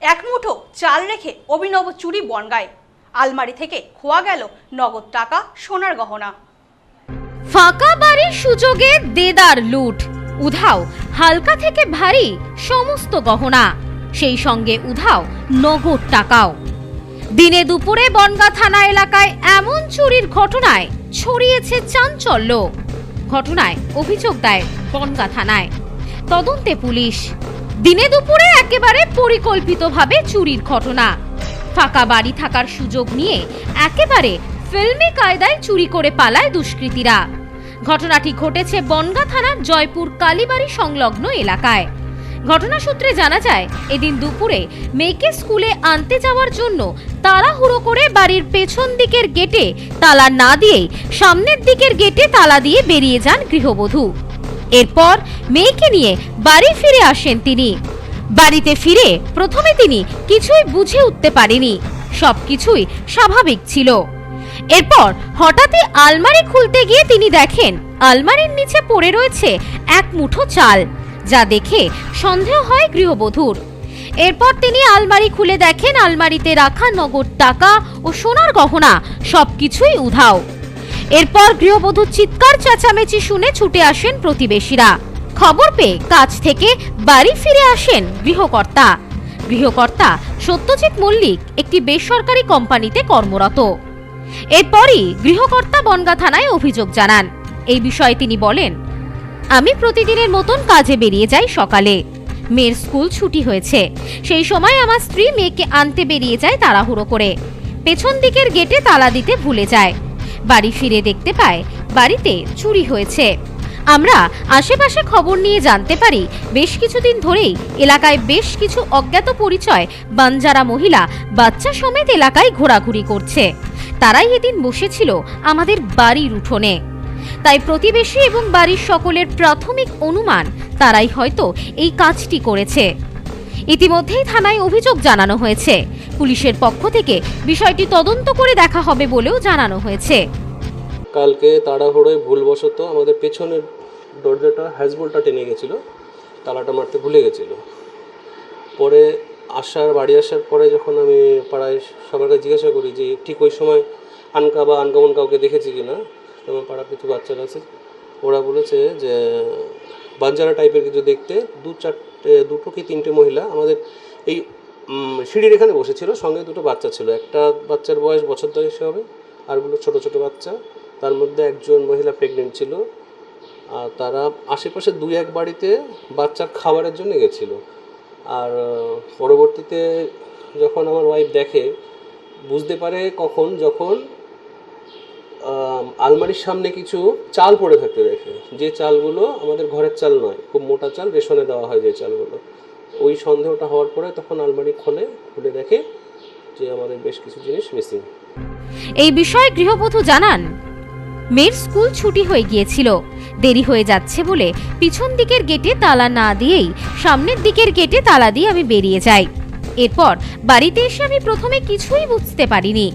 এক মুঠো চাল রেখে অভিনব চুরি বনগায়। আলমারি থেকে খোয়া গেল নগদ টাকা, সোনার গহনা। ফাঁকা বাড়ির সুযোগে দেদার লুট। উধাও, হালকা থেকে ভারী সমস্ত গহনা। সেই সঙ্গে উধাও নগদ টাকাও। দিনে দুপুরে বনগা থানা এলাকায় এমন চুরির ঘটনায় ছড়িয়েছে চাঞ্চল্য। ঘটনায় অভিযোগ দেয় বনগা থানায়। তদন্তে পুলিশ। দিনে দুপুরে একেবারে পরিকল্পিতভাবে চুরির ঘটনা। ফাঁকা বাড়ি থাকার সুযোগ নিয়ে একেবারে ফিল্মি কায়দায় চুরি করে পালায় দুষ্কৃতীরা। ঘটনাটি ঘটেছে বনগা থানার জয়পুর কালীবাড়ি সংলগ্ন এলাকায়। ঘটনা সূত্রে জানা যায়, এদিন দুপুরে মেয়েকে স্কুলে আনতে যাওয়ার জন্য তাড়াহুড়ো করে বাড়ির পেছন দিকের গেটে তালা না দিয়েই সামনের দিকের গেটে তালা দিয়ে বেরিয়ে যান গৃহবধূ। এরপর মেয়েকে নিয়ে বাড়ি ফিরে আসেন তিনি। বাড়িতে ফিরে প্রথমে তিনি কিছুই বুঝে উঠতে পারেনি। সবকিছুই স্বাভাবিক ছিল। এরপর হঠাৎই আলমারি খুলতে গিয়ে তিনি দেখেন আলমারির নিচে পড়ে রয়েছে এক মুঠো চাল, যা দেখে সন্দেহ হয় গৃহবধূর। এরপর তিনি আলমারি খুলে দেখেন আলমারিতে রাখা নগদ টাকা ও সোনার গহনা সবকিছুই উধাও। এরপর গৃহবধূর চিৎকার চেঁচামেচি শুনে ছুটে আসেন প্রতিবেশীরা। খবর পেয়ে কাজ থেকে বাড়ি ফিরে আসেন গৃহকর্তা। গৃহকর্তা সত্যজিৎ মল্লিক একটি বেসরকারি কোম্পানিতে কর্মরত। এরপরই গৃহকর্তা বনগা থানায় অভিযোগ জানান। এই বিষয়ে তিনি বলেন, আমি প্রতিদিনের মতন কাজে বেরিয়ে যাই সকালে। মেয়ের স্কুল ছুটি হয়েছে। সেই সময় আমার স্ত্রী মেয়েকে আনতে বেরিয়ে যায় তাড়াহুড়ো করে। পেছন দিকের গেটে তালা দিতে ভুলে যায়। বাড়ি ফিরে দেখতে পায়, বাড়িতে চুরি হয়েছে। আমরা আশেপাশে খবর নিয়ে জানতে পারি, বেশ কিছুদিন ধরেই এলাকায় বেশ কিছু অজ্ঞাত পরিচয় বাঞ্জারা মহিলা বাচ্চা সমেত এলাকায় ঘোরাঘুরি করছে। তারাই এদিন বসেছিল আমাদের বাড়ির উঠোনে। তাই প্রতিবেশী এবং বাড়ির সকলের প্রাথমিক অনুমান, তারাই হয়তো এই কাজটি করেছে। ইতিমধ্যেই থানায় অভিযোগ জানানো হয়েছে। পুলিশের পক্ষ থেকে বিষয়টি তদন্ত করে দেখা হবে বলেও জানানো হয়েছে। কালকে তাড়াহুড়োয় ভুলবশত আমাদের পেছনের দরজাটা হ্যাজবোলটা টেনে গেছিল, তালাটা মারতে ভুলে গেছিল। পরে আসার, বাড়ি আসার পরে যখন আমি পাড়ায় সবার কাছে জিজ্ঞাসা করি যে ঠিক ওই সময় আনকা বা আনকমন কাউকে দেখেছি কি না তখন পাড়ার কিছু বাচ্চারা আছে, ওরা বলেছে যে বাঞ্জারা টাইপের কিছু দেখতে দু চারটে দুটো কি তিনটে মহিলা, আমাদের এই সিঁড়ির এখানে বসেছিল, সঙ্গে দুটো বাচ্চা ছিল। একটা বাচ্চার বয়স বছর দশেক হবে আরগুলো ছোট ছোট বাচ্চা। তার মধ্যে একজন মহিলা প্রেগনেন্ট ছিল। আর তারা আশেপাশে দুই এক বাড়িতে বাচ্চার খাবারের জন্য গেছিল। আর, পরবর্তীতে যখন আমার ওয়াইফ দেখে, বুঝতে পারে কখন, যখন আলমারির সামনে কিছু চাল পড়ে থাকতে দেখে। যে চালগুলো আমাদের ঘরের চাল নয়, খুব মোটা চাল, রেশনে দেওয়া হয় যে চালগুলো। ওই সন্দেহটা হওয়ার পরে তখন আলমারি খোলে, খুলে দেখে যে আমাদের বেশ কিছু জিনিস মিসিং। এই বিষয়ে গৃহবধূ জানান, মেয়ের স্কুল ছুটি হয়ে গিয়েছিল। দেরি হয়ে যাচ্ছে বলে পিছন দিকের গেটে তালা না দিয়েই সামনের দিকের গেটে তালা দিয়ে আমি বেরিয়ে যাই। এরপর বাড়িতে এসে আমি প্রথমে কিছুই বুঝতে পারিনি।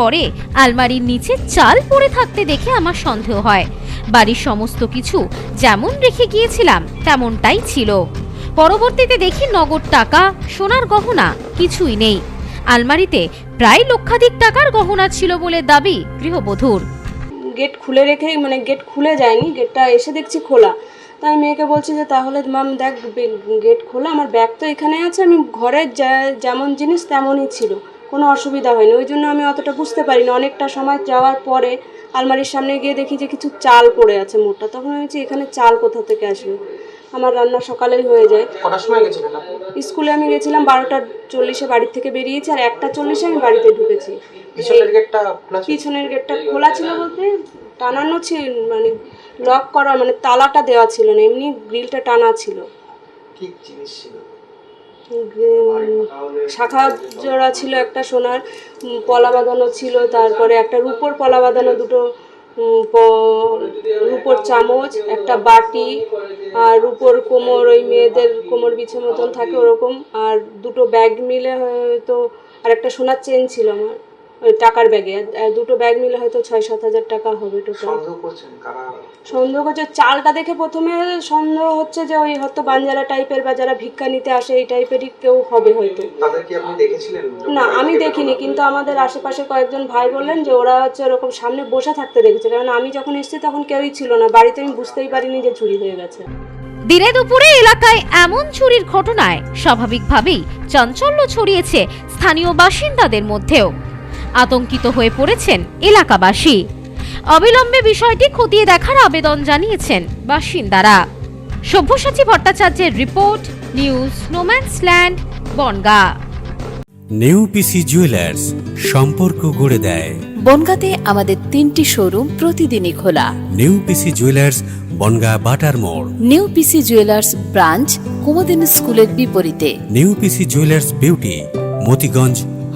পরে আলমারির নিচে চাল পড়ে থাকতে দেখে আমার সন্দেহ হয়। বাড়ির সমস্ত কিছু যেমন রেখে গিয়েছিলাম, তেমনটাই ছিল। পরবর্তীতে দেখি নগদ টাকা, সোনার গহনা, কিছুই নেই। আলমারিতে প্রায় লক্ষাধিক টাকার গহনা ছিল বলে দাবি গৃহবধূর। গেট খুলে রেখেই মানে গেট খুলে যায়নি, গেটটা এসে দেখছি খোলা। তাই মেয়েকে বলছি যে, তাহলে মাম দেখ গেট খোলা, আমার ব্যাগ তো এখানে আছে, আমি ঘরের যেমন জিনিস তেমনই ছিল। কোনো অসুবিধা হয়নি। ওই জন্য আমি অতটা বুঝতে পারিনি। অনেকটা সময় যাওয়ার পরে আলমারির সামনে গিয়ে দেখি যে কিছু চাল পড়ে আছে মোটা তখন আমি বলছি এখানে চাল কোথা থেকে আসবে আমার রান্না সকালেই হয়ে যায়। স্কুলে আমি গেছিলাম বারোটা চল্লিশে বাড়ি থেকে বেরিয়েছি আর একটা চল্লিশে আমি বাড়িতে ঢুকেছি। পিছনের গেটটা খোলা ছিল? বলতে টানানো ছিল মানে লক করা মানে তালাটা দেওয়া ছিল না এমনি গ্রিলটা টানা ছিল। কি জিনিস ছিল? শাখা জোড়া ছিল একটা সোনার পলা বাঁধানো ছিল, তারপরে একটা রূপোর পলা বাঁধানো দুটো রূপোর চামচ, একটা বাটি, আর রূপোর কোমর, ওই মেয়েদের কোমর বিছে মতন থাকে ওরকম, আর দুটো ব্যাগ মিলে হয়তো, আর একটা সোনার চেন ছিল আমার। টাকার ব্যাগে। দুটো ব্যাগ মিলে হয়তো ছয় সাত হাজার টাকা হবে টোটাল সন্দেহ করছেন কারা? সন্দেহ করছে চালটা দেখে প্রথমে সন্দেহ হচ্ছে যে ওই হয়তো বাঞ্জারা টাইপের বা যারা ভিক্ষা নিতে আসে এই টাইপেরই কেউ হবে হয়তো। তাদের কি আপনি দেখেছিলেন? না আমি দেখিনি কিন্তু আমাদের আশেপাশে কয়েকজন ভাই বললেন যে ওরা হচ্ছে ওরকম সামনে বসে থাকতে দেখেছে। কারণ আমি যখন এসেছি তখন কেউই ছিল না বাড়িতে আমি বুঝতেই পারিনি যে চুরি হয়ে গেছে। দিনে দুপুরে এলাকায় এমন চুরির ঘটনায় স্বাভাবিকভাবেই চাঞ্চল্য ছড়িয়েছে স্থানীয় বাসিন্দাদের মধ্যেও। আতঙ্কিত হয়ে পড়েছেন এলাকাবাসী। অবিলম্বে বিষয়টি খতিয়ে দেখার আবেদন জানিয়েছেন বাসিন্দারা। সভ্যসাচী ভট্টাচার্যের report news no man's land Bongaon. New PC jewellers সম্পর্ক গড়ে দেয়। বনগাঁতে আমাদের তিনটি শোরুম প্রতিদিনই খোলা। নিউ পিসি জুয়েলার্স বনগা বাটার মোড়। নিউ পিসি জুয়েলার্স ব্রাঞ্চ কুমদিন স্কুলের বিপরীতে। New PC jewellers beauty Matiganj